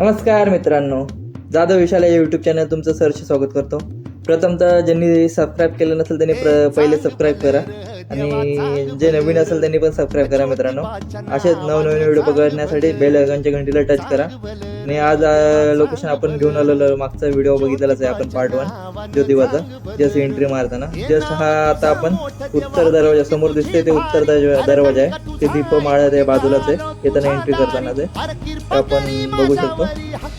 नमस्कार मित्रांनो. जाधव विशाल या यूट्यूब चॅनल तुमचं सरचे स्वागत करतो. प्रथमतः ज्यांनी सबस्क्राईब केलं नसेल त्यांनी प्र पहिले सबस्क्राईब करा. आणि जे नवीन असेल त्यांनी पण सबस्क्राईब करा मित्रांनो. असेच नवनवीन व्हिडिओ बघण्यासाठी बेल आयकॉनच्या घंटीला टच करा. आणि आज लोकेशन आपण घेऊन आलेलो मागचा व्हिडिओ बघितलेलाच आहे आपण पार्ट वन ज्योतिबाचा. जस्ट एंट्री मारताना. जस्ट हा आता आपण उत्तर दरवाजा समोर दिसते ते उत्तर दरवाजा आहे. ते दीपमाळा आहे बाजूलाच आहे येताना एंट्री करताना ते. आपण बघू शकतो.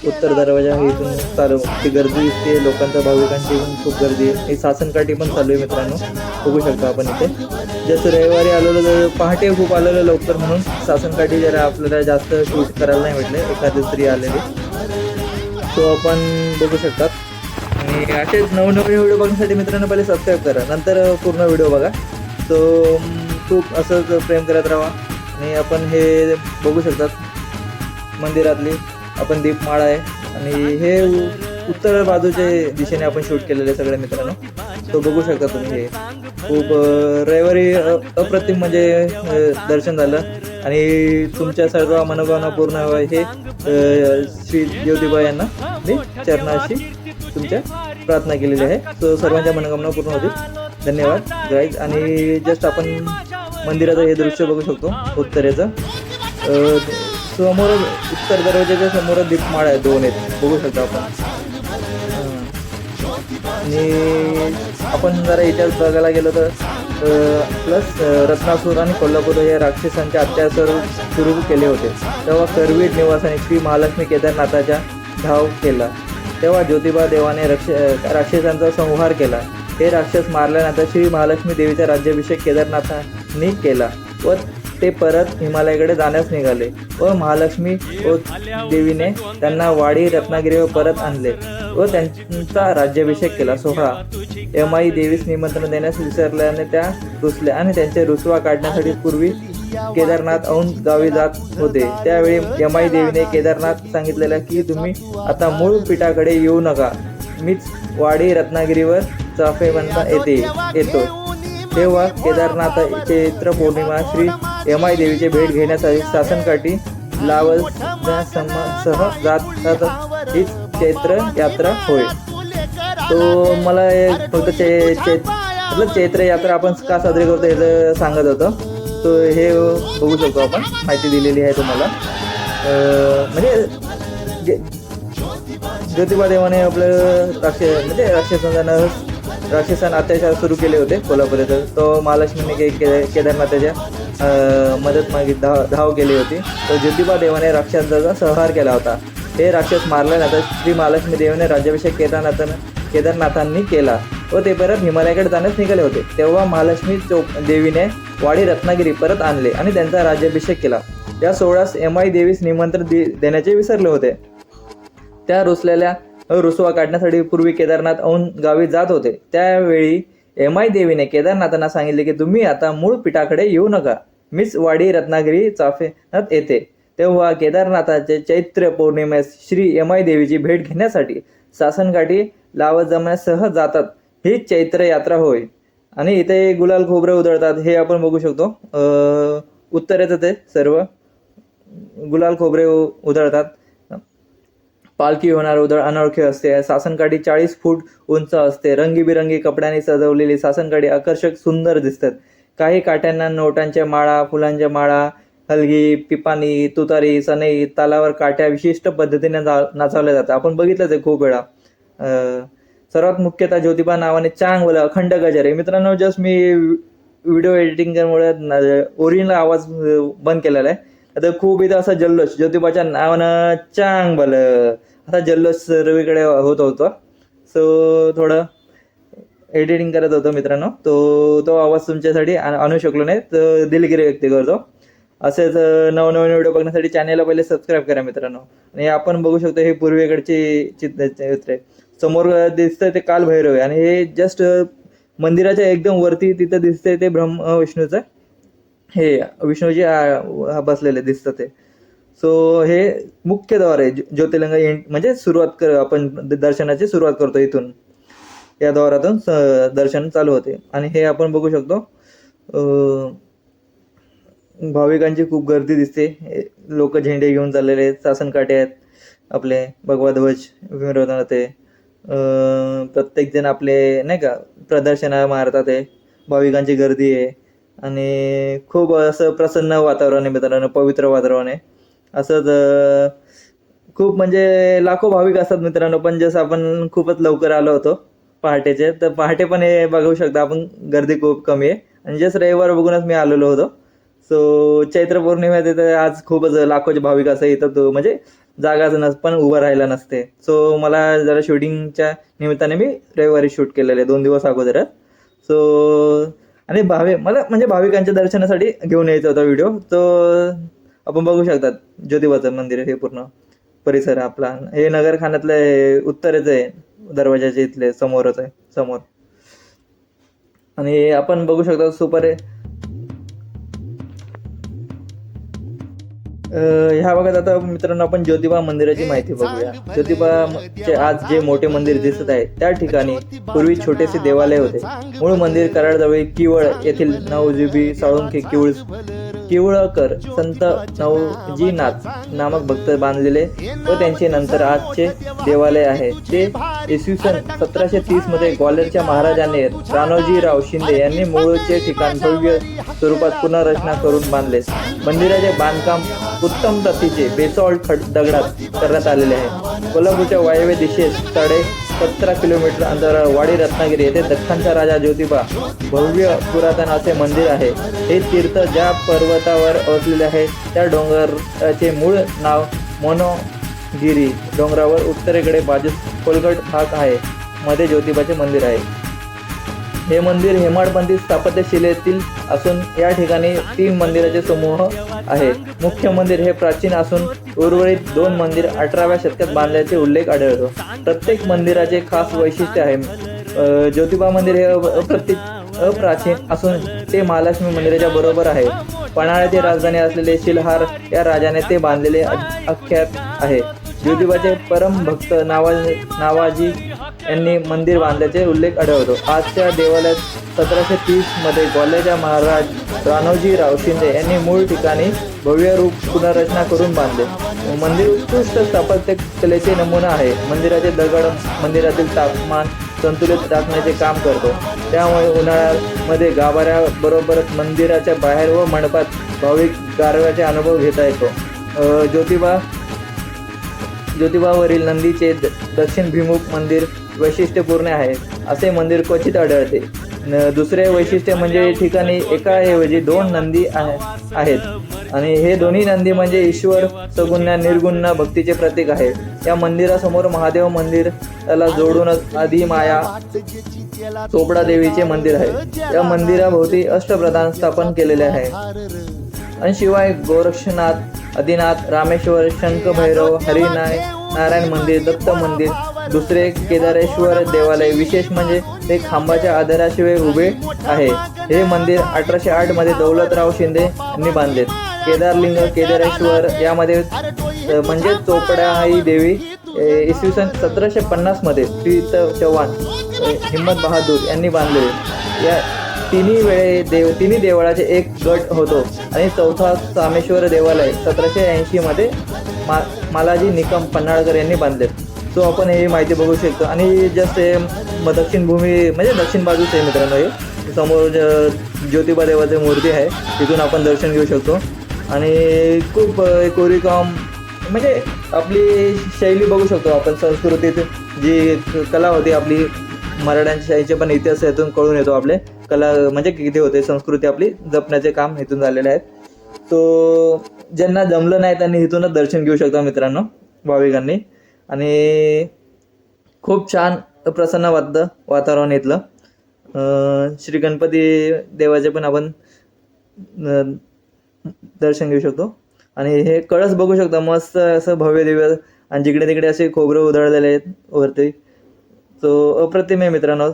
उत्तर दरवाजा हे इथून चालू. ती गर्दी इथे लोकांच्या भाविकांची पण खूप गर्दी आहे. ही सासनकाठी पण चालू आहे मित्रांनो. बघू शकतो आपण इथे. जसं रविवारी आलेलो तर पहाटे खूप आलेलं लवकर म्हणून सासनकाठी जरा आपल्याला जास्त शूट करायला नाही भेटले. एखादी स्त्री आलेली. तो आपण बघू शकतात आणि असेच नवनवीन व्हिडिओ बघण्यासाठी मित्रांनो पहिले सबस्क्राईब करा. नंतर पूर्ण व्हिडिओ बघा. तो खूप असंच प्रेम करत राहा. आणि आपण हे बघू शकतात मंदिरातली. आपण दीपमाळा आहे. आणि हे उ- उत्तर बाजूच्या दिशेने आपण शूट केलेले सगळ्या मित्रांनो. तो बघू शकता तुम्ही हे. खूप रविवारी अप्रतिम म्हणजे दर्शन झालं. आणि तुमच्या सर्व मनोभावना पूर्ण व्हावं हे श्री ज्योतिबा यांना मी चरणाशी तुमच्या प्रार्थना केलेली आहे. तो सर्वांच्या मनोकामना पूर्ण होतील. धन्यवाद गाईज आणि जस्ट आपण मंदिराचं हे दृश्य बघू शकतो उत्तरेचं. समोर उत्तर दरवाजाच्या समोर दीपमाळ आहे दोन आहेत. बघू शकतो आपण. आणि आपण जरा इतिहास बघायला गेलो तर प्लस रत्नासूर आणि कोल्हापूर या राक्षसांचे अत्याचार सुरू केले होते. तेव्हा करवीर निवासाने श्री महालक्ष्मी केदारनाथाचा धाव केला. तेव्हा ज्योतिबा देवाने रक्ष राक्षसांचा संहार केला. हे राक्षस मारल्यानंतर श्री महालक्ष्मी देवीचा राज्याभिषेक नी केला. व ते परत हिमालयाकडे जाण्यास निघाले व महालक्ष्मी व देवीने त्यांना वाडी रत्नागिरीवर परत आणले व त्यांचा राज्याभिषेक केला. सोहळा. यमाई देवीस निमंत्रण देण्यास विसरल्याने त्या रुसल्या आणि त्यांचे रुसवा काढण्यासाठी पूर्वी केदारनाथ औन गावी जात होते. त्यावेळी यमाई देवीने केदारनाथ सांगितलेलं की तुम्ही आता मूळ पीठाकडे येऊ नका. मीच वाडी रत्नागिरीवर चाफे बनता येते येतो तेव्हा केदारनाथ चैत्र पौर्णिमा श्री यमाई देवीचे भेट घेण्यासाठी शासनकाठी लावण्यासह जात ही चैत्र यात्रा होय. तो मला एक फक्त चे चे मतलब चैत्र यात्रा आपण का साजरी करतो हे सांगत होतं तो हे बघू शकतो आपण. माहिती दिलेली आहे तुम्हाला. म्हणजे ज्योतिबा देवाने आपलं राक्ष म्हणजे राक्षसांना राक्षसान अत्याचार सुरू केले होते कोल्हापूर तो महालक्ष्मीने के के- केदारनाथाच्या मदत मागे धाव धाव केली होती. तो ज्योतिबा देवाने राक्षसाचा संहार केला होता. हे राक्षस मारल्यानंतर श्री महालक्ष्मी देवाने राज्याभिषेक केदारनाथानं केदारनाथांनी केला व ते परत हिमालयाकडे जाण्यास निघाले होते. तेव्हा महालक्ष्मी चौक देवीने वाडी रत्नागिरी परत आणले आणि त्यांचा राज्याभिषेक केला. या सोहळ्यास एमाई देवीस निमंत्रण दे- देण्याचे विसरले होते. त्या रुसलेल्या रुसवा काढण्यासाठी पूर्वी केदारनाथ औन गावी जात होते. त्यावेळी एमाई देवीने केदारनाथांना सांगितले की तुम्ही आता मूळ पीठाकडे येऊ नका. मीच वाडी रत्नागिरी चाफेनात येते. तेव्हा केदारनाथाचे चैत्र पौर्णिमेस श्री यमाई देवीची भेट घेण्यासाठी सासनकाठी लावत जमण्यासह जातात. ही चैत्र यात्रा होय. आणि इथे गुलाल खोबरं उधळतात हे आपण बघू शकतो. उत्तरेचं ते सर्व गुलाल खोबरे उ- उधळतात. पालखी होणार उधळ अनोळखी असते. सासनकाठी चाळीस फूट उंच असते. रंगीबिरंगी कपड्यांनी सजवलेली सासनकाठी आकर्षक सुंदर दिसतात. काही काठ्यांना नोटांच्या माळा फुलांच्या माळा हलगी पिपाणी तुतारी सनई तालावर काठ्या विशिष्ट पद्धतीने नाचवल्या जातात. आपण बघितलंच आहे खूप वेळा. सर्वात मुख्यतः ज्योतिबा नावाने चांग अखंड गजर मित्रांनो जस्ट मी व्हिडिओ एडिटिंगमुळे ओरिजिनल आवाज बंद केलेला आहे. आता खूप इथं असा जल्लोष ज्योतिबाच्या नावानं चांग बल असा जल्लोष सर्वीकडे होत होता. सो थोडं एडिटिंग करत होतो मित्रांनो. तो तो आवाज तुमच्यासाठी आ- आणू शकलो नाही तर दिलगिरी व्यक्त करतो. असेच नवनवीन व्हिडिओ बघण्यासाठी चॅनेलला पहिले सबस्क्राईब करा मित्रांनो. आणि आपण बघू शकतो हे पूर्वेकडची चित्र चित्र. आहे समोर दिसतंय ते कालभैरव आहे. आणि हे जस्ट मंदिराच्या एकदम वरती तिथं दिसतंय ते ब्रह्म विष्णूचं. हे विष्णूजी हा बसलेले दिसतं ते. सो हे मुख्य द्वार आहे. ज्योतिर्लिंग म्हणजे सुरुवात कर आपण दर्शनाची सुरुवात करतो इथून. या द्वारातून स- दर्शन चालू होते. आणि हे आपण बघू शकतो भाविकांची खूप गर्दी दिसते. लोक झेंडे घेऊन चाललेले आहेत. सासनकाठे आहेत आपले भगवा ध्वज मिरवतात ते. प्रत्येकजण आपले नाही का प्रदर्शना मारतात आहे भाविकांची गर्दी आहे. आणि खूप असं प्रसन्न वातावरण आहे मित्रांनो पवित्र वातावरण आहे. असंच खूप म्हणजे लाखो भाविक असतात मित्रांनो पण जसं आपण खूपच लवकर आलो होतो पहाटेचे तर पहाटे पण हे बघू शकता आपण गर्दी खूप कमी आहे. आणि जस्ट रविवार बघूनच मी आलेलो होतो. सो चैत्र पौर्णिमा तर आज खूपच लाखोचे भाविक असं इथं तो म्हणजे जागाच नस पण उभं राहायला नसते. सो मला जरा शूटिंगच्या निमित्ताने मी रविवारी शूट केलेलं आहे दोन दिवस अगोदरच. सो आणि भावे मला म्हणजे भाविकांच्या दर्शनासाठी घेऊन यायचा होता व्हिडिओ तो आपण बघू शकतात ज्योतिबाचं मंदिर हे पूर्ण. परिसर आपला. हे नगरखान्यातलं उत्तरेच आहे दरवाजाच्या इथले समोरच आहे समोर. आणि आपण बघू शकता सुपर ह्या भागात आता मित्रांनो आपण ज्योतिबा मंदिराची माहिती बघूया. ज्योतिबा चे आज जे मोठे मंदिर दिसत आहे त्या ठिकाणी पूर्वी छोटेसे देवालय होते. मूळ मंदिर कराडजवळ किवळ येथील नवजीबी साळुंखे किवळ किवळकर संत नवजीनाथ नामक भक्त बांधलेले व त्यांचे नंतर आजचे देवालय आहे. ते इसवी सन सतराशे तीसमध्ये ग्वाल्हेरच्या महाराजाने राणोजीराव शिंदे यांनी मूळचे ठिकाण भव्य स्वरूपात पुनर्रचना करून बांधले. मंदिराचे बांधकाम उत्तम प्रतीचे बेसॉल्ट खड दगडात करण्यात आलेले आहे. कोल्हापूरच्या वायव्य दिशेस साडे सतरा किलोमीटर अंतरावर वाडी रत्नागिरी येथे दख्खनचा राजा ज्योतिबा भव्य पुरातन असे मंदिर आहे. हे तीर्थ ज्या पर्वतावर वसलेले आहे त्या डोंगराचे मूळ नाव मोनोगिरी डोंगरावर उत्तरेकडे बाजूस खोलगट भाग आहे. मध्ये ज्योतिबाचे मंदिर आहे. हे मंदिर हेमाडपंथी स्थापत्यशिलेतील असून या ठिकाणी तीन मंदिराचे समूह आहे. मुख्य मंदिर हे प्राचीन असून उर्वरित दोन मंदिर अठराव्या शतकात बांधल्याचे उल्लेख आढळतो. प्रत्येक मंदिराचे खास वैशिष्ट्य आहे. ज्योतिबा मंदिर हे अप्रत्येक अप्रति अप्राचीन असून ते महालक्ष्मी मंदिराच्या बरोबर आहे. पन्हाळ्याची राजधानी असलेले शिलहार या राजाने ते बांधलेले आख्यात आहे. ज्योतिबाचे परम भक्त नावा नावाजी यांनी मंदिर बांधल्याचे उल्लेख आढळतो. आजच्या देवालयात सतराशे तीसमध्ये ग्वाल्हेरच्या महाराज राणोजीराव शिंदे यांनी मूळ ठिकाणी भव्य रूप पुनर्रचना करून बांधले. मंदिर उत्कृष्ट स्थापत्य कलेचे नमुना आहे. मंदिराचे दगड मंदिरातील तापमान संतुलित राखण्याचे काम करतो. त्यामुळे उन्हाळ्यामध्ये गाभाऱ्याबरोबरच मंदिराच्या बाहेर व मंडपात भाविक गारव्याचे अनुभव घेता येतो. ज्योतिबा ज्योतिबावरील नंदीचे द- दक्षिण भिमुख मंदिर वैशिष्ट्यपूर्ण आहे असे मंदिर क्वचित आढळते. न- दुसरे वैशिष्ट्य म्हणजे ठिकाणी एकाऐवजी दोन नंदी आहेत. आणि हे दोन्ही नंदी म्हणजे ईश्वर सगुण्या निर्गुण्य भक्तीचे प्रतीक आहे. या मंदिरासमोर महादेव मंदिर त्याला जोडून आधी माया चोपडा देवीचे मंदिर आहे. या मंदिराभोवती अष्टप्रधान स्थापन केलेले आहे. आणि शिवाय गोरक्षनाथ आदिनाथ रामेश्वर शंख भैरव हरिनाय नारायण मंदिर दत्त मंदिर. दुसरे केदारेश्वर देवालय विशेष म्हणजे ते खांबाच्या आधाराशिवाय उभे आहे. हे मंदिर अठराशे आठमध्ये दौलतराव शिंदे यांनी बांधले केदारलिंग केदारेश्वर यामध्ये अ, म्हणजे चोपडाई देवी इसवी सन सतराशे पन्नासमध्ये चव्हाण हिम्मत बहादूर यांनी बांधले या तिन्ही वेळे देव तिन्ही देवळाचे एक गट होतो. आणि चौथा सामेश्वर देवालय सतराशे ऐंशी मध्ये मा मालाजी निकम पन्हाळकर यांनी बांधले. सो आपण हे माहिती बघू शकतो. आणि जस्ट हे म- दक्षिण भूमी म्हणजे दक्षिण बाजूच आहे मित्रांनो हे. समोर ज्योतिबा देवाची मूर्ती आहे तिथून आपण दर्शन घेऊ शकतो. आणि खूप कोरीकाम म्हणजे आपली शैली बघू शकतो आपण. संस्कृतीत जी कला होती आपली मराठ्यांच्या शाहीचे पण इतिहास यातून कळून येतो आपले. कला म्हणजे किती होते संस्कृती आपली जपण्याचे काम इथून झालेले आहेत. तो ज्यांना जमलं नाही त्यांनी इथूनच दर्शन घेऊ शकता मित्रांनो भाविकांनी. आणि खूप छान प्रसन्न वाटतं वातावरण इथलं. श्री गणपती देवाचे पण आपण दर्शन घेऊ शकतो. आणि हे कळस बघू शकता मस्त असं भव्य दिव्य आणि जिकडे तिकडे असे खोबरं उधळलेले आहेत वरती. तो अप्रतिम आहे मित्रांनो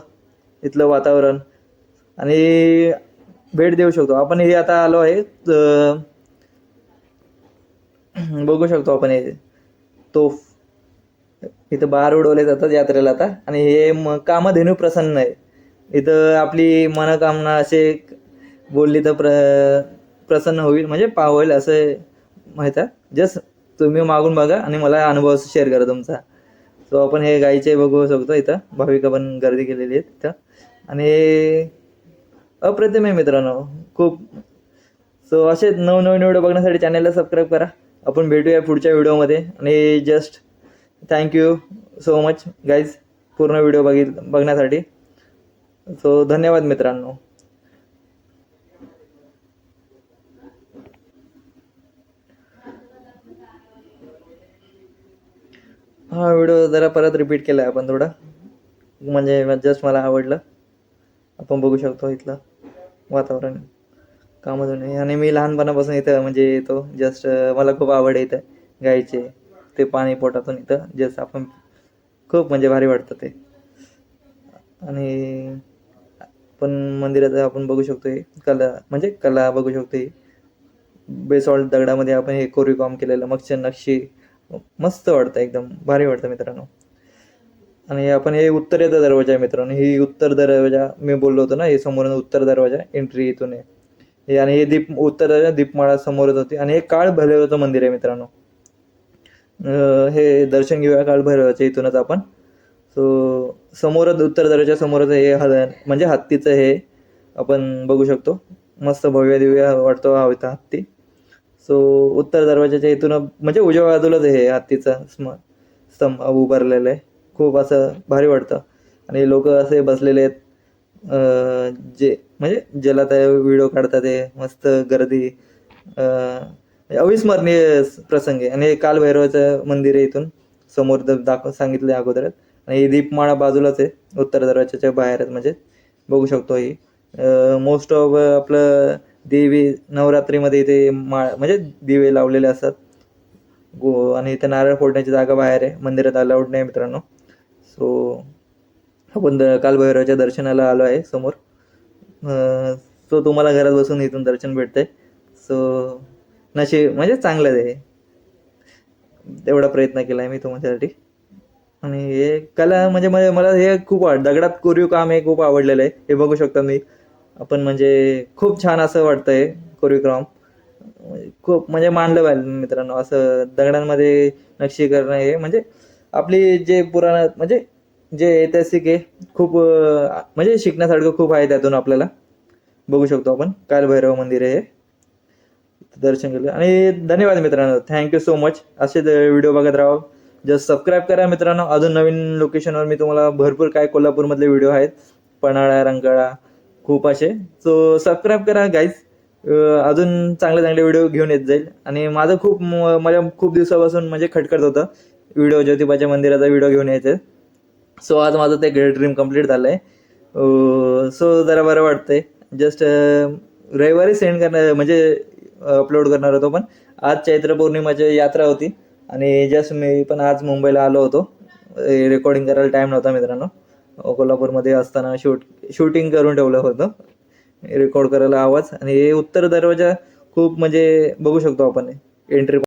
इथलं वातावरण. आणि भेट देऊ शकतो. आपण हे आता आलो आहे बघू शकतो आपण हे. तोफ इथं बार उडवले जातात यात्रेला आता. आणि हे म कामधेनू प्रसन्न आहे. इथं आपली मनोकामना असे बोलली तर प्र प्रसन्न होईल. म्हणजे पावेल असं माहीत आहे. जस्ट तुम्ही मागून बघा आणि मला अनुभव शेअर करा तुमचा. सो आपण हे गाईचे बघू शकतो इथं. भाविक पण गर्दी केलेली आहे इथं. आणि अप्रतिम आहे मित्रांनो. खूप. सो असे नवनवीन व्हिडिओ बघण्यासाठी चॅनलला सबस्क्राईब करा. आपण भेटूया पुढच्या व्हिडिओमध्ये आणि just thank you so much guys पूर्ण व्हिडिओ बघित बघण्यासाठी. सो धन्यवाद मित्रांनो. हा व्हिडिओ जरा परत रिपीट केला आहे आपण थोडा. म्हणजे जस्ट मला आवडलं. आपण बघू शकतो इथलं वातावरण कामधून आणि मी लहानपणापासून इथं म्हणजे येतो. जस्ट मला खूप आवड आहे इथं गायचे ते पाणी पोटातून इथं जस्ट आपण खूप म्हणजे भारी वाटतं ते. आणि पण मंदिरात आपण बघू शकतो कला म्हणजे कला बघू शकतो बेसॉल्ट दगडामध्ये आपण हे कोरीव काम केलेलं मगच्या नक्षी मस्त वाटतं एकदम. भारी वाटतं मित्रांनो. आणि आपण हे उत्तरेचा दरवाजा आहे मित्रांनो. ही उत्तर दरवाजा मी बोललो होतो ना हे समोरून उत्तर दरवाजा एंट्री इथून आहे. हे आणि हे दीप उत्तर दरवाजा दीपमाळा समोरच होती. आणि हे काळ भैरवाचं मंदिर आहे मित्रांनो. हे दर्शन घेऊया काळ भैरवाचे इथूनच आपण. सो समोरच उत्तर दरवाजा समोरच हे हल म्हणजे हत्तीचं हे आपण बघू शकतो. मस्त भव्य दिव्य वाटतो हा इथं हत्ती. सो उत्तर दरवाजाच्या इथून म्हणजे उजव्या बाजूलाच हे हत्तीचा स्म स्तंभ उभारलेलं आहे. खूप असं भारी वाटतं. आणि लोक असे बसलेले आहेत जे म्हणजे ज्याला ते व्हिडिओ काढतात ते मस्त गर्दी अविस्मरणीय प्रसंग आहे. आणि हे कालभैरवाचं मंदिर आहे इथून समोर द- दाखव सांगितलं अगोदरच. आणि ही दीपमाळा बाजूलाच आहे उत्तर दरवाजाच्या बाहेर म्हणजे बघू शकतो ही. मोस्ट ऑफ आपलं देवी नवरात्रीमध्ये इथे माळ म्हणजे दिवे लावलेले असतात. गो आणि इथे नारळ फोडण्याची जागा बाहेर आहे मंदिरात अलाउड नाही मित्रांनो. सो आपण द- कालभैरवाच्या दर्शनाला आलो आहे समोर. सो तुम्हाला घरात बसून इथून दर्शन भेटतंय. सो नशीब म्हणजे चांगलं आहे. तेवढा प्रयत्न केला आहे मी तुमच्यासाठी. आणि हे कला म्हणजे मला मला हे खूप आवड दगडात कोरीव काम हे खूप आवडलेलं आहे. हे बघू शकता मी. आपण म्हणजे खूप छान असं वाटतंय कोरीव काम. खूप म्हणजे मांडलं पाहिजे मित्रांनो असं दगडांमध्ये नक्षी करणं हे म्हणजे आपली जे पुराण म्हणजे जे ऐतिहासिक आहे खूप म्हणजे शिकण्यासारखं खूप आहे त्यातून आपल्याला. बघू शकतो आपण कालभैरव मंदिर आहे हे. दर्शन केलं आणि धन्यवाद मित्रांनो थँक्यू सो मच असेच व्हिडिओ बघत राहा. जस्ट सबस्क्राईब करा मित्रांनो. अजून नवीन लोकेशनवर मी तुम्हाला भरपूर काय कोल्हापूरमधले व्हिडिओ आहेत. पन्हाळा रंगाळा खूप असे. सो सबस्क्राईब करा गाईज अजून चांगले चांगले व्हिडिओ घेऊन येत जाईल. आणि माझं खूप म- माझ्या खूप दिवसापासून म्हणजे खटखट होतं. व्हिडिओ ज्योतिबाच्या मंदिराचा व्हिडिओ घेऊन यायचं. सो आज माझं ते ग्रेट ड्रीम कंप्लीट झालं आहे सो जरा बरं वाटतंय. जस्ट रविवारी सेंड करणार म्हणजे अपलोड करणार होतो पण. आज चैत्र पौर्णिमाची यात्रा होती. आणि जस्ट मी पण आज मुंबईला आलो होतो. रेकॉर्डिंग करायला टाईम नव्हता मित्रांनो. कोल्हापूरमध्ये असताना शूट शूटिंग करून ठेवलं होतं. रेकॉर्ड करायला आवाज. आणि हे उत्तर दरवाजा खूप म्हणजे बघू शकतो आपण. एंट्री